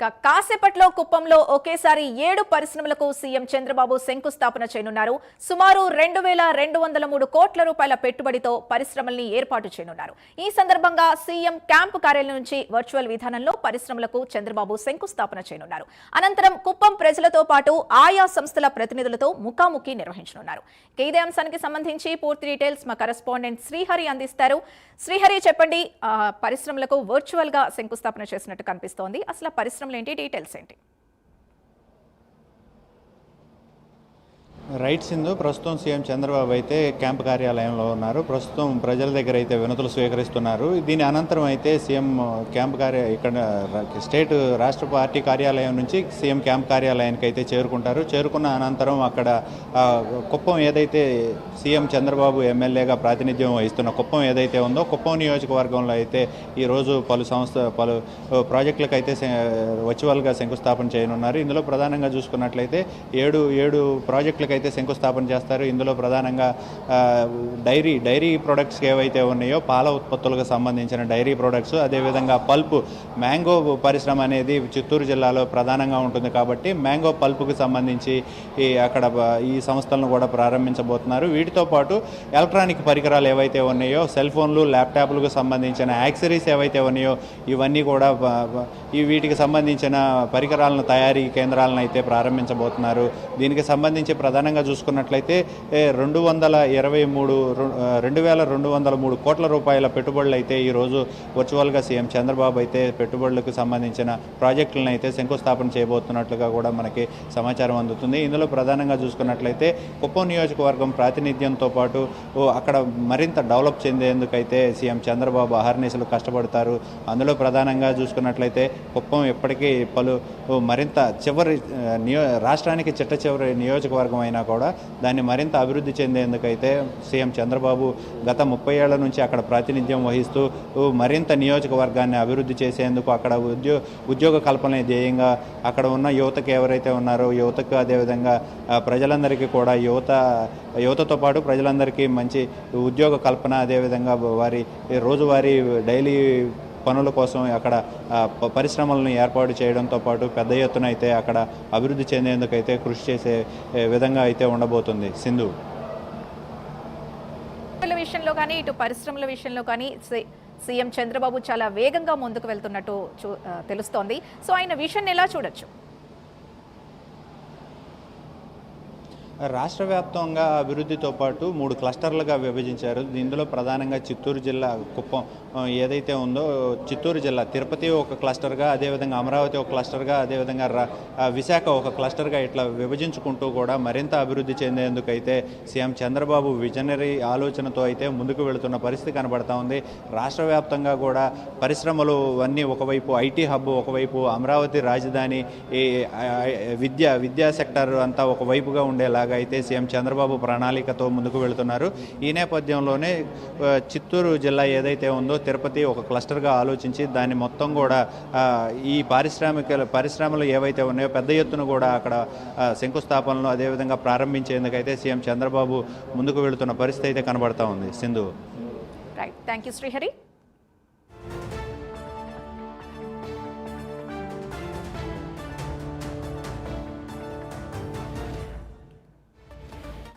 కాసేపట్లో కుప్పంలో ఒకేసారి ఏడు పరిశ్రమలకు సీఎం చంద్రబాబు శంకుస్థాపన చేయనున్నారు. సుమారు రెండు వేల రెండు వందల మూడు కోట్ల రూపాయల పెట్టుబడితో పరిశ్రమల్ని ఏర్పాటు చేయనున్నారు. ఈ సందర్భంగా సీఎం క్యాంపు కార్యాలయం నుంచి వర్చువల్ విధానంలో పరిశ్రమలకు చంద్రబాబు శంకుస్థాపన చేయనున్నారు. అనంతరం కుప్పం ప్రజలతో పాటు ఆయా సంస్థల ప్రతినిధులతో ముఖాముఖి నిర్వహించనున్నారు. ఇదే అంశానికి సంబంధించి పూర్తి డీటెయిల్స్ మా కరెస్పాండెంట్ శ్రీహరి అందిస్తారు. శ్రీహరి చెప్పండి పరిశ్రమలకు వర్చువల్గా శంకుస్థాపన చేసినట్టు కనిపిస్తోంది. అసలు పరిశ్రమ పరిశ్రమలు ఏంటి డీటెయిల్స్ ఏంటి? రైట్ సింధు ప్రస్తుతం సీఎం చంద్రబాబు అయితే క్యాంప్ కార్యాలయంలో ఉన్నారు. ప్రస్తుతం ప్రజల దగ్గర అయితే వినతులు స్వీకరిస్తున్నారు. దీని అనంతరం అయితే సీఎం క్యాంప్ కార్య ఇక్కడ స్టేట్ రాష్ట్ర పార్టీ కార్యాలయం నుంచి సీఎం క్యాంప్ కార్యాలయానికి అయితే చేరుకుంటారు. చేరుకున్న అనంతరం అక్కడ కుప్పం ఏదైతే సీఎం చంద్రబాబు ఎమ్మెల్యేగా ప్రాతినిధ్యం వహిస్తున్న కుప్పం ఏదైతే ఉందో కుప్పం నియోజకవర్గంలో అయితే ఈరోజు పలు సంస్థ పలు ప్రాజెక్టులకు అయితే వర్చువల్గా శంకుస్థాపన చేయనున్నారు. ఇందులో ప్రధానంగా చూసుకున్నట్లయితే ఏడు ఏడు ప్రాజెక్టులకు అయితే శంకుస్థాపన చేస్తారు. ఇందులో ప్రధానంగా డైరీ డైరీ ప్రొడక్ట్స్ ఏవైతే ఉన్నాయో పాల ఉత్పత్తులకు సంబంధించిన డైరీ ప్రొడక్ట్స్ అదేవిధంగా పల్ప్ మ్యాంగో పరిశ్రమ అనేది చిత్తూరు జిల్లాలో ప్రధానంగా ఉంటుంది కాబట్టి మ్యాంగో పల్ప్కి సంబంధించి ఈ అక్కడ ఈ సంస్థలను కూడా ప్రారంభించబోతున్నారు. వీటితో పాటు ఎలక్ట్రానిక్ పరికరాలు ఏవైతే ఉన్నాయో సెల్ ఫోన్లు ల్యాప్టాప్లకు సంబంధించిన యాక్సరీస్ ఏవైతే ఉన్నాయో ఇవన్నీ కూడా ఈ వీటికి సంబంధించిన పరికరాలను తయారీ కేంద్రాలను అయితే ప్రారంభించబోతున్నారు. దీనికి సంబంధించి ప్రధాన ప్రధానంగా చూసుకున్నట్లయితే రెండు వందల ఇరవై మూడు రెండు వేల రెండు వందల మూడు కోట్ల రూపాయల పెట్టుబడులు అయితే ఈరోజు వర్చువల్గా సీఎం చంద్రబాబు అయితే పెట్టుబడులకు సంబంధించిన ప్రాజెక్టులను అయితే శంకుస్థాపన చేయబోతున్నట్లుగా కూడా మనకి సమాచారం అందుతుంది. ఇందులో ప్రధానంగా చూసుకున్నట్లయితే కుప్పం నియోజకవర్గం ప్రాతినిధ్యంతో పాటు అక్కడ మరింత డెవలప్ చెందేందుకైతే సీఎం చంద్రబాబు అహర్నిశలు కష్టపడతారు. అందులో ప్రధానంగా చూసుకున్నట్లయితే కుప్పం ఇప్పటికీ పలు మరింత చివరి నియో రాష్ట్రానికి చిట్ట చివరి నియోజకవర్గం అయినా కూడా దాన్ని మరింత అభివృద్ధి చెందేందుకైతే సీఎం చంద్రబాబు గత ముప్పై ఏళ్ళ నుంచి అక్కడ ప్రాతినిధ్యం వహిస్తూ మరింత నియోజకవర్గాన్ని అభివృద్ధి చేసేందుకు అక్కడ ఉద్యో ఉద్యోగ కల్పన ధ్యేయంగా అక్కడ ఉన్న యువతకు ఎవరైతే ఉన్నారో యువతకు అదేవిధంగా ప్రజలందరికీ కూడా యువత యువతతో పాటు ప్రజలందరికీ మంచి ఉద్యోగ కల్పన అదేవిధంగా వారి రోజువారీ డైలీ పనుల కోసం అక్కడ పరిశ్రమలను ఏర్పాటు చేయడంతో పాటు పెద్ద ఎత్తున అయితే అక్కడ అభివృద్ధి చెందేందుకైతే కృషి చేసే విధంగా అయితే ఉండబోతుంది. సింధు. విషయంలో కానీ ఇటు పరిశ్రమల విషయంలో కానీ సి- సీఎం చంద్రబాబు చాలా వేగంగా ముందుకు వెళ్తున్నట్టు చూ- తెలుస్తోంది. సో ఆయన విషయాన్ని ఎలా చూడొచ్చు? రాష్ట్ర వ్యాప్తంగా అభివృద్ధితో పాటు మూడు క్లస్టర్లుగా విభజించారు. ఇందులో ప్రధానంగా చిత్తూరు జిల్లా కుప్పం ఏదైతే ఉందో చిత్తూరు జిల్లా తిరుపతి ఒక క్లస్టర్గా అదేవిధంగా అమరావతి ఒక క్లస్టర్గా అదేవిధంగా రా- విశాఖ ఒక క్లస్టర్గా ఇట్లా విభజించుకుంటూ కూడా మరింత అభివృద్ధి చెందేందుకైతే సీఎం చంద్రబాబు విజనరీ ఆలోచనతో అయితే ముందుకు వెళుతున్న పరిస్థితి కనబడతా ఉంది. రాష్ట్ర వ్యాప్తంగా కూడా పరిశ్రమలు అన్నీ ఒకవైపు ఐటీ హబ్ ఒకవైపు అమరావతి రాజధాని ఈ విద్య విద్యా సెక్టర్ అంతా ఒకవైపుగా ఉండేలా అయితే సీఎం చంద్రబాబు ప్రణాళికతో ముందుకు వెళుతున్నారు. ఈ నేపథ్యంలోనే చిత్తూరు జిల్లా ఏదైతే ఉందో తిరుపతి ఒక క్లస్టర్గా ఆలోచించి దాన్ని మొత్తం కూడా ఈ పారిశ్రామిక పరిశ్రమలు ఏవైతే ఉన్నాయో పెద్ద ఎత్తున కూడా అక్కడ శంకుస్థాపనలు అదేవిధంగా ప్రారంభించేందుకైతే సీఎం చంద్రబాబు ముందుకు వెళుతున్న పరిస్థితి అయితే కనబడతా ఉంది. Sindhu. Right thank you Srihari